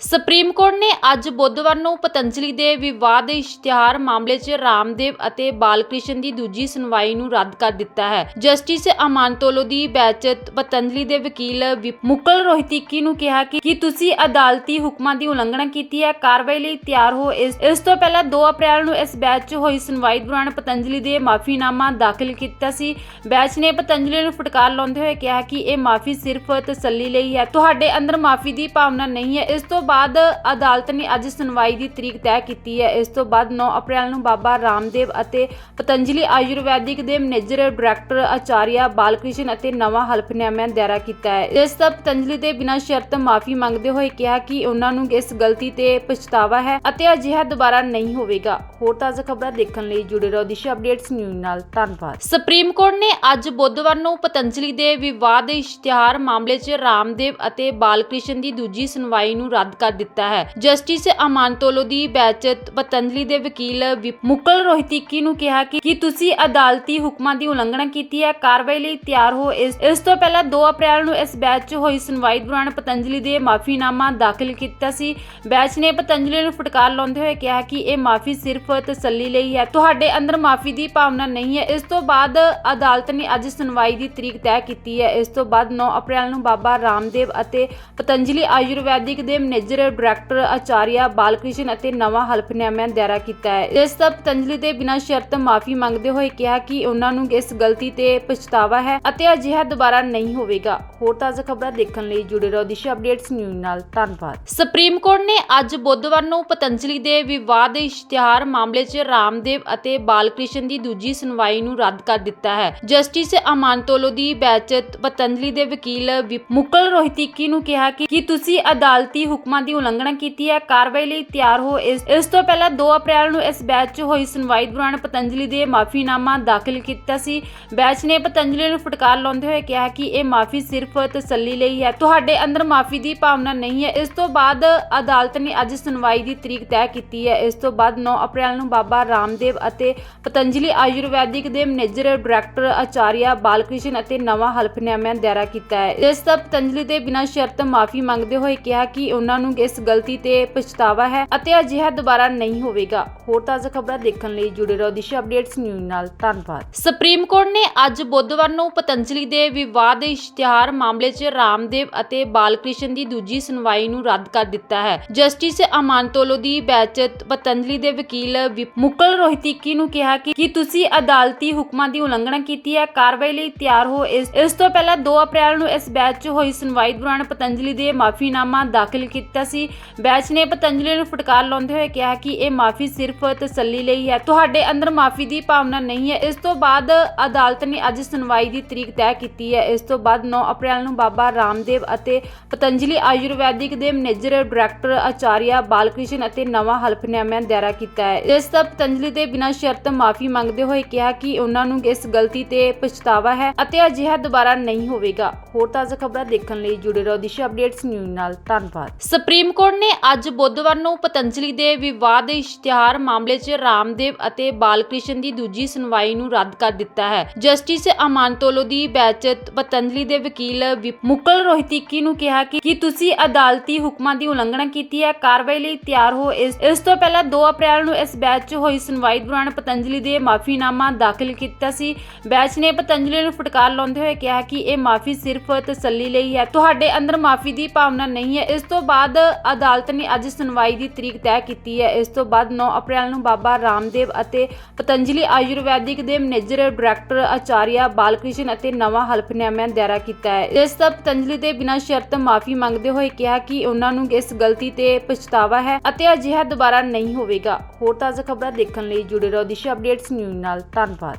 Supreme court ਨੇ ਅੱਜ ਬੁੱਧਵਾਰ ਨੂੰ ਪਤੰਜਲੀ ਦੇ ਵਿਵਾਦ ਇਸ਼ਤਿਹਾਰ ਮਾਮਲੇ 'ਚ ਰਾਮਦੇਵ ਅਤੇ ਬਾਲਕ੍ਰਿਸ਼ਨ ਦੀ ਦੂਜੀ ਸੁਣਵਾਈ ਨੂੰ ਰੱਦ ਕਰ ਦਿੱਤਾ ਹੈ। ਜਸਟਿਸ ਅਮਾਨਤੋਲੋ ਦੀ ਬੈਂਚ ਪਤੰਜਲੀ ਦੇ ਵਕੀਲ ਮੁਕਲ ਰੋਹਿਤਿਕੀ ਨੂੰ ਕਿਹਾ ਕਿ ਤੁਸੀਂ ਅਦਾਲਤੀ ਹੁਕਮਾਂ ਦੀ ਉਲੰਘਣਾ ਕੀਤੀ ਹੈ? ਕਾਰਵਾਈ ਲਈ ਤਿਆਰ ਹੋ। ਇਸ ਇਸ ਤੋਂ ਪਹਿਲਾਂ 2 ਅਪ੍ਰੈਲ ਨੂੰ ਇਸ ਬੈਂਚ 'ਚ ਹੋਈ ਸੁਣਵਾਈ ਦੌਰਾਨ ਪਤੰਜਲੀ ਦੇ ਮਾਫੀਨਾਮਾ ਦਾਖਲ ਕੀਤਾ ਸੀ। ਬੈਂਚ ਨੇ ਪਤੰਜਲੀ ਨੂੰ ਫਟਕਾਰ ਲਾਉਂਦੇ ਹੋਏ ਕਿਹਾ ਕਿ ਇਹ ਮਾਫੀ ਸਿਰਫ ਤਸੱਲੀ ਲਈ ਹੈ। ਤੁਹਾਡੇ ਅੰਦਰ ਮਾਫੀ ਦੀ ਭਾਵਨਾ ਨਹੀਂ ਹੈ। ਇਸ ਤੋਂ ਬਾਅਦ ਅਦਾਲਤ ਨੇ ਅੱਜ ਸੁਣਵਾਈ ਦੀ ਤਰੀਕ ਤੈਅ ਕੀਤੀ ਹੈ। ਇਸ ਤੋਂ ਬਾਅਦ 9 ਅਪ੍ਰੈਲ ਨੂੰ ਬਾਬਾ ਰਾਮਦੇਵ ਅਤੇ ਪਤੰਜਲੀ ਆਯੁਰਵੈਦਿਕ ਦੇ ਮੈਨੇਜਰ ਡਾਇਰੈਕਟਰ ਆਚਾਰੀਆ ਬਾਲਕ੍ਰਿਸ਼ਨ ਅਤੇ ਨਵਾਂ ਹਲਫਨਾਮਾ ਦਾਇਰਾ ਕੀਤਾ ਹੈ। ਇਸ ਦਾ ਪਤੰਜਲੀ ਦੇ ਬਿਨਾਂ ਸ਼ਰਤ ਮਾਫੀ ਮੰਗਦੇ ਹੋਏ ਕਿਹਾ ਕਿ ਉਹਨਾਂ ਨੂੰ ਇਸ ਗਲਤੀ ਤੇ ਪਛਤਾਵਾ ਹੈ ਅਤੇ ਅਜਿਹਾ ਦੁਬਾਰਾ ਨਹੀਂ ਹੋਵੇਗਾ। ਹੋਰ ਤਾਜ਼ਾ ਖਬਰਾਂ ਦੇਖਣ ਲਈ ਜੁੜੇ ਰਹੋ ਦਿਸ਼ਾ ਅਪਡੇਟਸ ਨਿਊਜ਼ ਨਾਲ। ਧੰਨਵਾਦ। ਸੁਪਰੀਮ ਕੋਰਟ ਨੇ ਅੱਜ ਬੁੱਧਵਾਰ ਨੂੰ ਪਤੰਜਲੀ ਦੇ ਵਿਵਾਦ ਇਸ਼ਤਿਹਾਰ ਮਾਮਲੇ 'ਚ ਰਾਮਦੇਵ ਅਤੇ ਬਾਲਕ੍ਰਿਸ਼ਨ ਦੀ ਦੂਜੀ ਸੁਣਵਾਈ ਨੂੰ ਰੱਦ ਕਰ ਦਿੱਤਾ ਹੈ। ਜਸਟਿਸ ਅਮਾਨਤੋਲੋ ਦੀ ਬੈਚ ਪਤੰਜਲੀ ਦੇ ਵਕੀਲ ਵਿ- ਮੁਕਲ ਰੋਹਿਤਿਕੀ ਨੂੰ ਕਿਹਾ ਕਿ ਤੁਸੀਂ ਅਦਾਲਤੀ ਹੁਕਮਾਂ ਦੀ ਉਲੰਘਣਾ ਕੀਤੀ ਹੈ। ਕਾਰਵਾਈ ਲਈ ਤਿਆਰ ਹੋ। ਇਸ ਤੋਂ ਪਹਿਲਾਂ 2 ਅਪ੍ਰੈਲ ਨੂੰ ਇਸ ਬੈਂਚ 'ਚ ਹੋਈ ਸੁਣਵਾਈ ਦੌਰਾਨ ਪਤੰਜਲੀ ਦੇ ਮਾਫੀਨਾਮਾ ਦਾਖਲ ਕੀਤਾ ਸੀ। ਬੈਂਚ ਨੇ ਪਤੰਜਲੀ ਨੂੰ ਫਟਕਾਰ ਲਾਉਂਦੇ ਹੋਏ ਕਿਹਾ ਕਿ ਇਹ ਮਾਫੀ ਸਿਰਫ ਤਸੱਲੀ ਲਈ ਹੈ। ਤੁਹਾਡੇ ਅੰਦਰ ਮਾਫੀ ਦੀ ਭਾਵਨਾ ਨਹੀਂ ਹੈ। ਇਸ ਤੋਂ ਬਾਅਦ ਅਦਾਲਤ ਨੇ ਅੱਜ ਸੁਣਵਾਈ ਦੀ ਤਰੀਕ ਤੈਅ ਕੀਤੀ ਹੈ। ਇਸ ਤੋਂ ਬਾਅਦ 9 ਅਪ੍ਰੈਲ ਨੂੰ ਬਾਬਾ ਰਾਮਦੇਵ ਅਤੇ ਪਤੰਜਲੀ ਆਯੁਰਵੈਦਿਕ ਦੇ ਮੈਨੇਜਰ ਡਾਇਰੈਕਟਰ ਆਚਾਰੀਆ ਬਾਲਕ੍ਰਿਸ਼ਨ ਅਤੇ ਨਵਾਂ ਹਲਫਨਾਮਾ ਦਾਇਰਾ ਕੀਤਾ ਹੈ। ਇਸ ਦਾ ਪਤੰਜਲੀ ਦੇ ਬਿਨਾਂ ਸ਼ਰਤ ਮਾਫੀ ਮੰਗਦੇ ਹੋਏ ਕਿਹਾ ਕਿ ਉਹਨਾਂ ਨੂੰ ਇਸ ਗਲਤੀ ਤੇ ਪਛਤਾਵਾ ਹੈ ਅਤੇ ਅਜਿਹਾ ਦੁਬਾਰਾ ਨਹੀਂ ਹੋਵੇਗਾ। ਹੋਰ ਤਾਜ਼ਾ ਖਬਰਾਂ ਦੇਖਣ ਲਈ ਜੁੜੇ ਰਹੋ ਦਿਸ਼ਾ ਅਪਡੇਟਸ ਨਿਊਜ਼ ਨਾਲ। ਧੰਨਵਾਦ। ਸੁਪਰੀਮ ਕੋਰਟ ਨੇ ਅੱਜ ਬੁੱਧਵਾਰ ਨੂੰ ਪਤੰਜਲੀ ਦੇ ਵਿਵਾਦ ਇਸ਼ਤਿਹਾਰ ਮਾਮਲੇ 'ਚ ਰਾਮਦੇਵ ਅਤੇ ਬਾਲਕ੍ਰਿਸ਼ਨ ਦੀ ਦੂਜੀ ਸੁਣਵਾਈ ਨੂੰ ਰੱਦ ਕਰ ਦਿੱਤਾ ਹੈ। ਜਸਟਿਸ ਅਮਾਨਤੋਲੋ ਦੀ ਬੈਚ ਪਤੰਜਲੀ ਦੇ ਵਕੀਲ ਮੁਕਲ ਰੋਹਿਤਿਕੀ ਨੂੰ ਕਿਹਾ ਕਿ ਤੁਸੀਂ ਅਦਾਲਤੀ ਹੁਕਮਾਂ ਦੀ ਉਲੰਘਣਾ ਕੀਤੀ ਹੈ। ਕਾਰਵਾਈ ਲਈ ਤਿਆਰ ਹੋ ਇਸ ਇਸ ਤੋਂ ਪਹਿਲਾਂ 2 ਅਪ੍ਰੈਲ ਨੂੰ ਇਸ ਬੈਂਚ 'ਚ ਹੋਈ ਸੁਣਵਾਈ ਦੌਰਾਨ ਪਤੰਜਲੀ ਦੇ ਮਾਫੀਨਾਮਾ ਦਾਖਲ ਕੀਤਾ ਸੀ। ਬੈਂਚ ਨੇ ਪਤੰਜਲੀ ਨੂੰ ਫਟਕਾਰ ਲਾਉਂਦੇ ਹੋਏ ਕਿਹਾ ਕਿ ਇਹ ਮਾਫੀ ਸਿਰਫ ਤਸੱਲੀ ਲਈ ਹੈ। ਤੁਹਾਡੇ ਅੰਦਰ ਮਾਫੀ ਦੀ ਭਾਵਨਾ ਨਹੀਂ ਹੈ। ਇਸ ਤੋਂ ਬਾਅਦ ਅਦਾਲਤ ਨੇ ਅੱਜ ਸੁਣਵਾਈ ਦੀ ਤਰੀਕ ਤੈਅ ਕੀਤੀ ਹੈ। ਇਸ ਤੋਂ ਬਾਅਦ 9 ਅਪ੍ਰੈਲ ਨੂੰ ਬਾਬਾ ਰਾਮਦੇਵ ਅਤੇ ਪਤੰਜਲੀ ਆਯੁਰਵੈਦਿਕ ਦੇ ਮੈਨੇਜਰ ਡਾਇਰੈਕਟਰ ਆਚਾਰੀਆ ਬਾਲਕ੍ਰਿਸ਼ਨ ਅਤੇ ਨਵਾਂ ਹਲਫਨਾਮਾ ਦਾਇਰਾ ਕੀਤਾ ਹੈ। ਇਸ ਦਾ ਪਤੰਜਲੀ ਦੇ ਬਿਨਾਂ ਸ਼ਰਤ ਮਾਫੀ ਮੰਗਦੇ ਹੋਏ ਕਿਹਾ ਕਿ ਉਹਨਾਂ ਨੂੰ ਇਸ ਗਲਤੀ ਤੇ ਪਛਤਾਵਾ ਹੈ ਅਤੇ ਅਜਿਹਾ ਦੁਬਾਰਾ ਨਹੀਂ ਹੋਵੇਗਾ। ਹੋਰ ਤਾਜ਼ਾ ਖਬਰਾਂ ਦੇਖਣ ਲਈ ਜੁੜੇ ਰਹੋ ਦਿਸ਼ਾ ਅਪਡੇਟਸ ਨਿਊਜ਼ ਨਾਲ। ਧੰਨਵਾਦ। ਸੁਪਰੀਮ ਕੋਰਟ ਨੇ ਅੱਜ ਬੁੱਧਵਾਰ ਨੂੰ ਪਤੰਜਲੀ ਦੇ ਵਿਵਾਦ ਇਸ਼ਤਿਹਾਰ ਮਾਮਲੇ 'ਚ ਰਾਮਦੇਵ ਅਤੇ ਬਾਲਕ੍ਰਿਸ਼ਨ ਦੀ ਦੂਜੀ ਸੁਣਵਾਈ ਨੂੰ ਰੱਦ ਕਰ ਦਿੱਤਾ ਹੈ। ਜਸਟਿਸ ਅਮਾਨਤੋਲੋ ਦੀ ਬੈਂਚ ਪਤੰਜਲੀ ਦੇ ਵਕੀਲ ਮੁਕਲ ਰੋਹਿਤਿਕੀ ਨੂੰ ਕਿਹਾ ਕਿ ਕੀ ਤੁਸੀਂ ਅਦਾਲਤੀ ਹੁਕਮਾਂ ਦੀ ਉਲੰਘਣਾ ਕੀਤੀ ਹੈ? ਕਾਰਵਾਈ ਲਈ ਤਿਆਰ ਹੋ ਇਸ ਇਸ ਤੋਂ ਪਹਿਲਾਂ 2 ਅਪ੍ਰੈਲ ਨੂੰ ਇਸ ਬੈਚ 'ਚ ਹੋਈ ਸੁਣਵਾਈ ਦੌਰਾਨ ਪਤੰਜਲੀ ਦੇ ਮਾਫੀਨਾਮਾ ਦਾਖਲ ਕੀਤਾ ਸੀ। ਬੈਚ ਨੇ ਪਤੰਜਲੀ ਨੂੰ ਫਟਕਾਰ ਲਾਉਂਦੇ ਹੋਏ ਕਿਹਾ ਕਿ ਇਹ ਮਾਫੀ ਸਿਰਫ ਤਸੱਲੀ ਲਈ ਹੈ। ਤੁਹਾਡੇ ਅੰਦਰ ਮਾਫੀ ਦੀ ਭਾਵਨਾ ਨਹੀਂ ਹੈ। ਇਸ ਤੋਂ ਬਾਅਦ ਅਦਾਲਤ ਨੇ ਅੱਜ ਸੁਣਵਾਈ ਦੀ ਤਰੀਕ ਤੈਅ ਕੀਤੀ ਹੈ। ਇਸ ਤੋਂ ਬਾਅਦ 9 ਅਪ੍ਰੈਲ ਨੂੰ ਬਾਬਾ ਰਾਮਦੇਵ ਅਤੇ ਪਤੰਜਲੀ ਆਯੁਰਵੈਦਿਕ ਦੇ ਮੈਨੇਜਰ, ਡਾਇਰੈਕਟਰ ਆਚਾਰੀਆ ਬਾਲਕ੍ਰਿਸ਼ਨ ਅਤੇ ਨਵਾਂ ਹਲਫਨਾਮਾ ਦਾਇਰਾ ਕੀਤਾ ਹੈ। ਇਸ ਦਾ ਪਤੰਜਲੀ ਦੇ ਬਿਨਾਂ ਸ਼ਰਤ ਮਾਫੀ ਮੰਗਦੇ ਹੋਏ ਕਿਹਾ ਕਿ ਉਹਨਾਂ ਨੂੰ ਇਸ ਗਲਤੀ ਤੇ ਪਛਤਾਵਾ ਹੈ ਅਤੇ ਅਜਿਹਾ ਦੁਬਾਰਾ ਨਹੀਂ ਹੋਵੇਗਾ। ਹੋਰ ਤਾਜ਼ਾ ਖਬਰਾਂ ਦੇਖਣ ਲਈ ਜੁੜੇ ਰਹੋ ਦਿਸ਼ਾ ਅਪਡੇਟਸ ਨਿਊਜ਼ ਨਾਲ। ਧੰਨਵਾਦ। ਸੁਪਰੀਮ ਕੋਰਟ ਨੇ ਅੱਜ ਬੁੱਧਵਾਰ ਨੂੰ ਪਤੰਜਲੀ ਦੇ ਵਿਵਾਦ ਇਸ਼ਤਿਹਾਰ ਮਾਮਲੇ 'ਚ ਰਾਮਦੇਵ ਅਤੇ ਬਾਲਕ੍ਰਿਸ਼ਨ ਦੀ ਦੂਜੀ ਸੁਣਵਾਈ ਨੂੰ ਰੱਦ ਕਰ ਦਿੱਤਾ ਹੈ। ਜਸਟਿਸ ਅਮਾਨਤੋਲੋ ਦੀ ਬੈਂਚ ਪਤੰਜਲੀ ਦੇ ਵਕੀਲ ਮੁਕਲ ਰੋਹਿਤਿਕੀ ਨੂੰ ਕਿਹਾ ਕਿ ਤੁਸੀਂ ਅਦਾਲਤੀ ਹੁਕਮਾਂ ਦੀ ਉਲੰਘਣਾ ਕੀਤੀ ਹੈ? ਕਾਰਵਾਈ ਲਈ ਤਿਆਰ ਹੋ। ਇਸ ਇਸ ਤੋਂ ਪਹਿਲਾਂ 2 ਅਪ੍ਰੈਲ ਨੂੰ ਇਸ ਬੈਂਚ 'ਚ ਹੋਈ ਸੁਣਵਾਈ ਦੌਰਾਨ ਪਤੰਜਲੀ ਦੇ ਮਾਫੀਨਾਮਾ ਦਾਖਲ ਕੀਤਾ ਸੀ। ਬੈਂਚ ਨੇ ਪਤੰਜਲੀ ਨੂੰ ਫਟਕਾਰ ਲਾਉਂਦੇ ਹੋਏ ਕਿਹਾ ਕਿ ਇਹ ਮਾਫੀ ਸਿਰਫ ਤਸੱਲੀ ਲਈ ਹੈ। ਤੁਹਾਡੇ ਅੰਦਰ ਮਾਫੀ ਦੀ ਭਾਵਨਾ ਨਹੀਂ ਹੈ। ਇਸ ਤੋਂ ਬਾਅਦ ਬਾਅਦ ਅਦਾਲਤ ਨੇ ਅੱਜ ਸੁਣਵਾਈ ਦੀ ਤਰੀਕ ਤੈਅ ਕੀਤੀ ਹੈ। ਇਸ ਤੋਂ ਬਾਅਦ 9 ਅਪ੍ਰੈਲ ਨੂੰ ਬਾਬਾ ਰਾਮਦੇਵ ਅਤੇ ਪਤੰਜਲੀ ਆਯੁਰਵੈਦਿਕ ਦੇ ਮੈਨੇਜਰ ਡਾਇਰੈਕਟਰ ਆਚਾਰੀਆ ਬਾਲਕ੍ਰਿਸ਼ਨ ਅਤੇ ਨਵਾਂ ਹਲਫਨਾਮਾ ਦਾਇਰਾ ਕੀਤਾ ਹੈ। ਇਸ ਦਾ ਪਤੰਜਲੀ ਦੇ ਬਿਨਾਂ ਸ਼ਰਤ ਮਾਫੀ ਮੰਗਦੇ ਹੋਏ ਕਿਹਾ ਕਿ ਉਹਨਾਂ ਨੂੰ ਇਸ ਗਲਤੀ ਤੇ ਪਛਤਾਵਾ ਹੈ ਅਤੇ ਅਜਿਹਾ ਦੁਬਾਰਾ ਨਹੀਂ ਹੋਵੇਗਾ। ਹੋਰ ਤਾਜ਼ਾ ਖਬਰਾਂ ਦੇਖਣ ਲਈ ਜੁੜੇ ਰਹੋ ਦਿਸ਼ਾ ਅਪਡੇਟਸ ਨਿਊਜ਼ ਨਾਲ। ਧੰਨਵਾਦ।